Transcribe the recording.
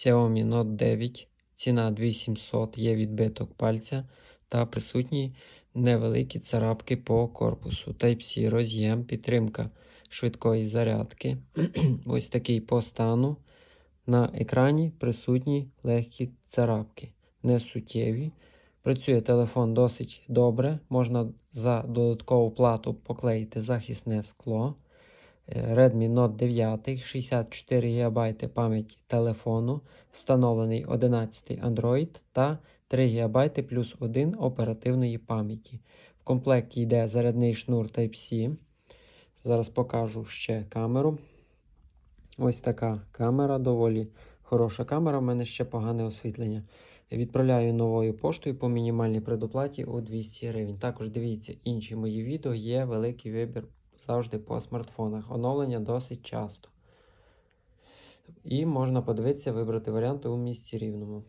Xiaomi Note 9. Ціна 2700, є відбиток пальця та присутні невеликі царапки по корпусу. Type-C роз'єм, підтримка швидкої зарядки. Ось такий по стану. На екрані присутні легкі царапки, не суттєві. Працює телефон досить добре. Можна за додаткову плату поклеїти захисне скло. Redmi Note 9, 64 ГБ пам'яті телефону, встановлений 11 Android та 3 ГБ плюс 1 оперативної пам'яті. В комплекті йде зарядний шнур Type-C. Зараз покажу ще камеру. Ось така камера, доволі хороша камера. У мене ще погане освітлення. Відправляю новою поштою по мінімальній предоплаті у 200 гривень. Також дивіться інші мої відео, є великий вибір завжди по смартфонах. Оновлення досить часто. І можна подивитися, вибрати варіанти у місці рівному.